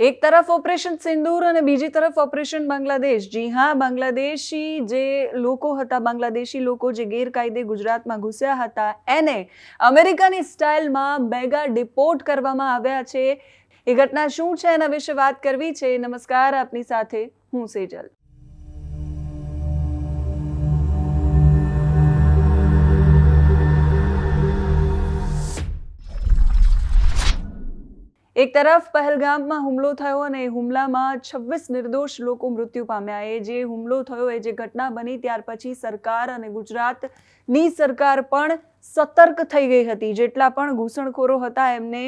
એક તરફ ઓપરેશન સિંદૂર અને બીજી તરફ ઓપરેશન બાંગ્લાદેશ. જી હા, બાંગ્લાદેશી જે લોકો હતા, બાંગ્લાદેશી લોકો જે ગેરકાયદે ગુજરાતમાં ઘૂસ્યા હતા, એને અમેરિકાની સ્ટાઇલમાં મેગા ડિપોર્ટ કરવામાં આવ્યા છે. એ ઘટના શું છે એના વિશે વાત કરવી છે. નમસ્કાર, આપની સાથે હું સેજલ. એક તરફ પહેલગામમાં હુમલો થયો અને હુમલામાં છવ્વીસ નિર્દોષ લોકો મૃત્યુ પામ્યા. એ જે હુમલો થયો, એ જે ઘટના બની, ત્યાર પછી સરકાર અને ગુજરાતની સરકાર પણ સતર્ક થઈ ગઈ હતી. જેટલા પણ ઘૂસણખોરો હતા, એમને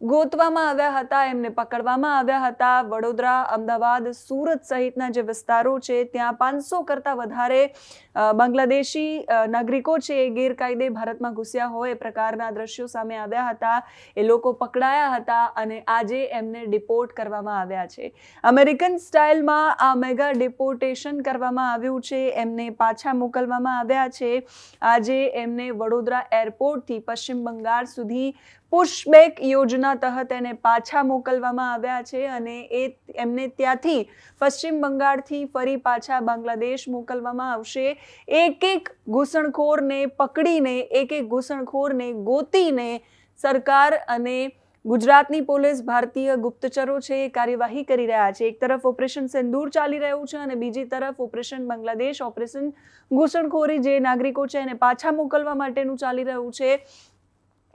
ગોતવામાં આવ્યા હતા, એમને પકડવામાં આવ્યા હતા. વડોદરા, અમદાવાદ, સુરત સહિતના જે વિસ્તારો છે, ત્યાં પાંચસો કરતાં વધારે બાંગ્લાદેશી નાગરિકો છે એ ગેરકાયદે ભારતમાં ઘૂસ્યા હોય એ પ્રકારના દ્રશ્યો સામે આવ્યા હતા. એ લોકો પકડાયા હતા અને આજે એમને ડિપોર્ટ કરવામાં આવ્યા છે. અમેરિકન સ્ટાઇલમાં આ મેગા ડિપોર્ટેશન કરવામાં આવ્યું છે. એમને પાછા મોકલવામાં આવ્યા છે. આજે એમને વડોદરા એરપોર્ટથી પશ્ચિમ બંગાળ સુધી પુશબેક યોજના તહત એને પાછા મોકલવામાં આવ્યા છે અને એ એમને ત્યાંથી પશ્ચિમ બંગાળથી ફરી પાછા બાંગ્લાદેશ મોકલવામાં આવશે. એક એક ઘૂસણખોરને પકડીને એક એક ઘૂસણખોરને ગોતીને સરકાર અને ગુજરાતની પોલીસ ભારતીય ગુપ્તચરો છે એ કાર્યવાહી કરી રહ્યા છે. એક તરફ ઓપરેશન સિંદૂર ચાલી રહ્યું છે અને બીજી તરફ ઓપરેશન બાંગ્લાદેશ, ઓપરેશન ઘૂસણખોરી જે નાગરિકો છે એને પાછા મોકલવા માટેનું ચાલી રહ્યું છે.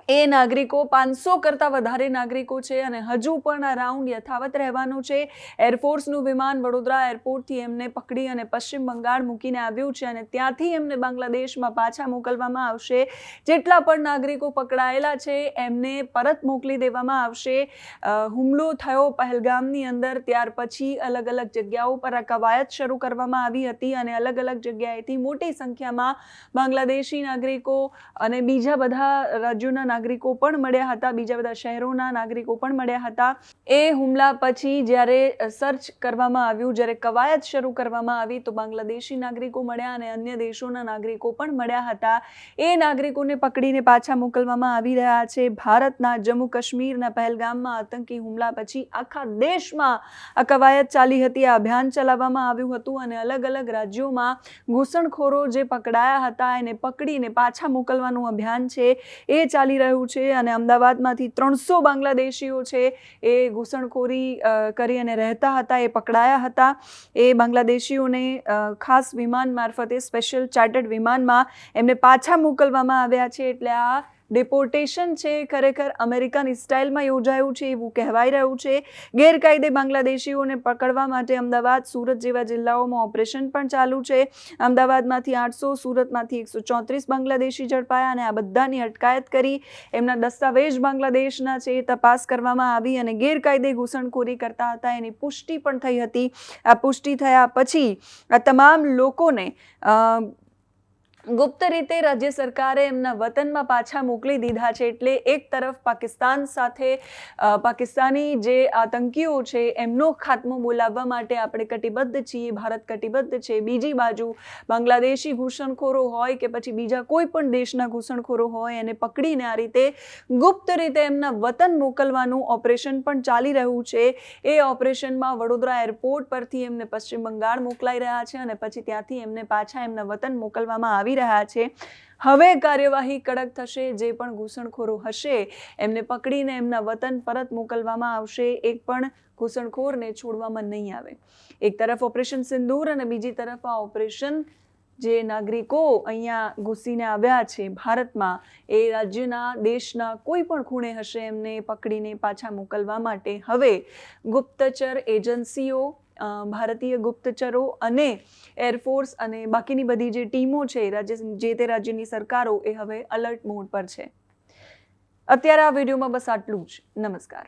એ નાગરિકો પાંચસો કરતાં વધારે નાગરિકો છે અને હજુ પણ આ રાઉન્ડ યથાવત રહેવાનું છે. એરફોર્સનું વિમાન વડોદરા એરપોર્ટથી એમને પકડી અને પશ્ચિમ બંગાળ મૂકીને આવ્યું છે અને ત્યાંથી એમને બાંગ્લાદેશમાં પાછા મોકલવામાં આવશે. જેટલા પણ નાગરિકો પકડાયેલા છે, એમને પરત મોકલી દેવામાં આવશે. હુમલો થયો પહેલગામની અંદર, ત્યાર પછી અલગ અલગ જગ્યાઓ પર આ કવાયત શરૂ કરવામાં આવી હતી અને અલગ અલગ જગ્યાએથી મોટી સંખ્યામાં બાંગ્લાદેશી નાગરિકો અને બીજા બધા રાજ્યોના નાગરિકો પણ મળ્યા હતા. બીજા બધા શહેરોના નાગરિકો પણ મળ્યા હતા. એ હુમલા પછી જ્યારે સર્ચ કરવામાં આવ્યું, જ્યારે કવાયત શરૂ કરવામાં આવી, તો બાંગ્લાદેશી નાગરિકો મળ્યા અને અન્ય દેશોના નાગરિકો પણ મળ્યા હતા. એ નાગરિકોને પકડીને પાછા મોકલવામાં આવી રહ્યા છે. ભારતના જમ્મુ કાશ્મીરના પહેલગામમાં આતંકી હુમલા પછી આખા દેશમાં આ કવાયત ચાલી હતી. આ અભિયાન ચલાવવામાં આવ્યું હતું અને અલગ અલગ રાજ્યોમાં ઘૂસણખોરો જે પકડાયા હતા, એને પકડીને પાછા મોકલવાનું અભિયાન છે. એ ચાલી રહ્યું છે અને અમદાવાદમાંથી ત્રણસો બાંગ્લાદેશીઓ છે એ ઘૂસણખોરી કરી અને રહેતા હતા, એ પકડાયા હતા. એ બાંગ્લાદેશીઓને ખાસ વિમાન મારફતે સ્પેશિયલ ચાર્ટર્ડ વિમાનમાં એમને પાછા મોકલવામાં આવ્યા છે. એટલે આ ડિપોર્ટેશન છે, ખરેખર અમેરિકન સ્ટાઇલમાં યોજાયું છે, એવું કહેવાઈ રહ્યું છે. ગેરકાયદે બાંગ્લાદેશીઓને પકડવા માટે અમદાવાદ, સુરત જેવા જિલ્લાઓમાં ઓપરેશન પણ ચાલુ છે. અમદાવાદમાંથી આઠસો, સુરતમાંથી એકસો ચોત્રીસ બાંગ્લાદેશી ઝડપાયા અને આ બધાની અટકાયત કરી. એમના દસ્તાવેજ બાંગ્લાદેશના છે એ તપાસ કરવામાં આવી અને ગેરકાયદે ઘૂસણખોરી કરતા હતા. એની પુષ્ટિ પણ થઈ હતી. આ પુષ્ટિ થયા પછી આ તમામ લોકોને ગુપ્ત રીતે રાજ્ય સરકારે એમના વતનમાં પાછા મોકલી દીધા છે એટલે એક તરફ પાકિસ્તાન સાથે પાકિસ્તાની જે આતંકીઓ છે એમનો ખાત્મો બોલાવવા માટે આપણે કટિબદ્ધ છીએ, ભારત કટિબદ્ધ છે. બીજી બાજુ બાંગ્લાદેશી ઘૂસણખોરો હોય કે પછી બીજા કોઈ પણ દેશના ઘૂસણખોરો હોય એને પકડીને આ રીતે ગુપ્ત રીતે એમના વતન મોકલવાનું ઓપરેશન પણ ચાલી રહ્યું છે. એ ઓપરેશનમાં વડોદરા એરપોર્ટ પરથી એમને પશ્ચિમ બંગાળ મોકલાઈ રહ્યા છે અને પછી ત્યાંથી એમને પાછા એમના વતન મોકલવામાં આવી રહ્યા છે. હવે કાર્યવાહી કડક થશે, જે પણ ઘૂસણખોરો હશે, એમને પકડીને એમના વતન પરત મોકલવામાં આવશે. એક પણ ઘૂસણખોરને છોડવામાં નહીં આવે. એક તરફ ઓપરેશન સિંદૂર અને બીજી તરફ આ ઓપરેશન જે નાગરિકો અહીંયા ઘૂસીને આવ્યા છે ભારતમાં, એ રાજ્યના, દેશના કોઈ પણ ખૂણે હશે એમને પકડીને પાછા મોકલવા માટે. હવે ગુપ્તચર એજન્સીઓ ભારતીય ગુપ્તચરો અને એરફોર્સ અને બાકીની બધી જે ટીમો છે રાજ્ય, જે તે રાજ્યની સરકારો, એ હવે અલર્ટ મોડ પર છે. અત્યારે આ વિડીયોમાં બસ આટલું જ. નમસ્કાર.